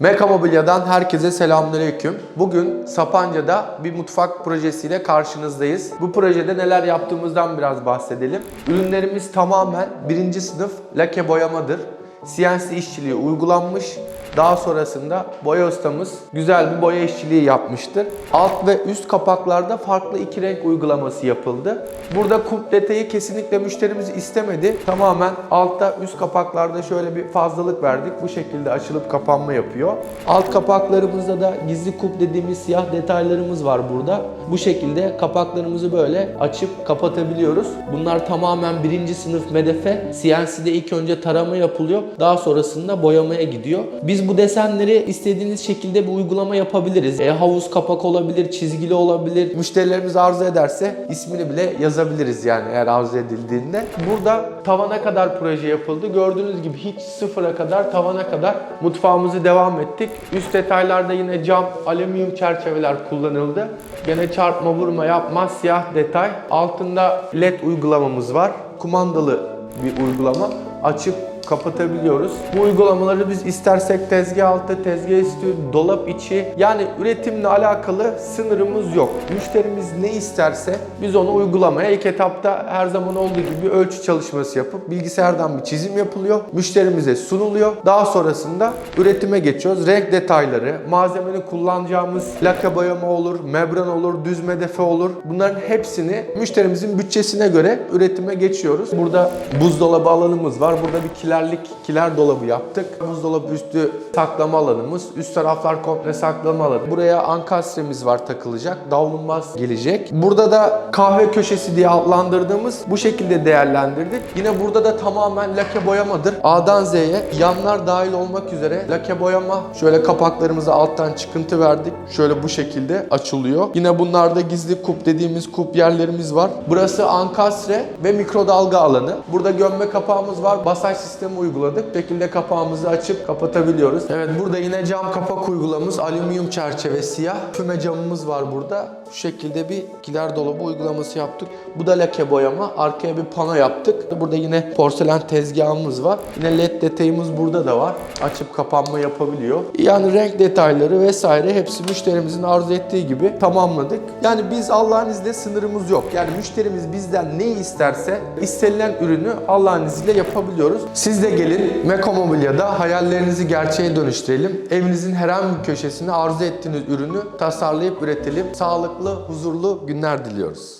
Meka Mobilya'dan herkese selamünaleyküm. Bugün Sapanca'da bir mutfak projesiyle karşınızdayız. Bu projede neler yaptığımızdan biraz bahsedelim. Ürünlerimiz tamamen birinci sınıf lake boyamadır. CNC işçiliği uygulanmış. Daha sonrasında boya ustamız güzel bir boya işçiliği yapmıştır. Alt ve üst kapaklarda farklı iki renk uygulaması yapıldı. Burada kulp detayı kesinlikle müşterimiz istemedi. Tamamen altta üst kapaklarda şöyle bir fazlalık verdik. Bu şekilde açılıp kapanma yapıyor. Alt kapaklarımızda da gizli kulp dediğimiz siyah detaylarımız var burada. Bu şekilde kapaklarımızı böyle açıp kapatabiliyoruz. Bunlar tamamen birinci sınıf medefe. CNC'de ilk önce tarama yapılıyor. Daha sonrasında boyamaya gidiyor. Biz bu desenleri istediğiniz şekilde bir uygulama yapabiliriz. E, havuz kapak olabilir, çizgili olabilir. Müşterilerimiz arzu ederse ismini bile yazabiliriz yani eğer arzu edildiğinde. Burada tavana kadar proje yapıldı. Gördüğünüz gibi hiç sıfıra kadar tavana kadar mutfağımızı devam ettik. Üst detaylarda yine cam, alüminyum çerçeveler kullanıldı. Gene çarpma vurma yapmaz siyah detay. Altında led uygulamamız var. Kumandalı bir uygulama. Açıp kapatabiliyoruz. Bu uygulamaları biz istersek tezgah altı, tezgah üstü, dolap içi yani üretimle alakalı sınırımız yok. Müşterimiz ne isterse biz onu uygulamaya ilk etapta her zaman olduğu gibi ölçü çalışması yapıp bilgisayardan bir çizim yapılıyor. Müşterimize sunuluyor. Daha sonrasında üretime geçiyoruz. Renk detayları, malzemenin kullanacağımız laka boyama olur, membran olur, düz medefe olur. Bunların hepsini müşterimizin bütçesine göre üretime geçiyoruz. Burada buzdolabı alanımız var. Burada bir kilerlik kiler dolabı yaptık. Buzdolabı üstü saklama alanımız. Üst taraflar komple saklama alanı. Buraya ankastremiz var takılacak. Davlumbaz gelecek. Burada da kahve köşesi diye adlandırdığımız bu şekilde değerlendirdik. Yine burada da tamamen lake boyamadır. A'dan Z'ye yanlar dahil olmak üzere lake boyama. Şöyle kapaklarımıza alttan çıkıntı verdik. Şöyle bu şekilde açılıyor. Yine bunlarda gizli kup dediğimiz kup yerlerimiz var. Burası ankastre ve mikrodalga alanı. Burada gömme kapağımız var. Basaj sistemi uyguladık. Bu şekilde kapağımızı açıp kapatabiliyoruz. Evet burada yine cam kapak uygulamamız. Alüminyum çerçeve siyah. Füme camımız var burada. Şu şekilde bir kiler dolabı uygulaması yaptık. Bu da lake boyama. Arkaya bir pano yaptık. Burada yine porselen tezgahımız var. Yine led detayımız burada da var. Açıp kapanma yapabiliyor. Yani renk detayları vesaire hepsi müşterimizin arzu ettiği gibi tamamladık. Yani biz Allah'ın izniyle sınırımız yok. Yani müşterimiz bizden ne isterse istenilen ürünü Allah'ın izniyle yapabiliyoruz. Siz de gelin Meko Mobilya'da hayallerinizi gerçeğe dönüştürelim. Evinizin herhangi bir köşesine arzu ettiğiniz ürünü tasarlayıp üretelim. Sağlıklı, huzurlu günler diliyoruz.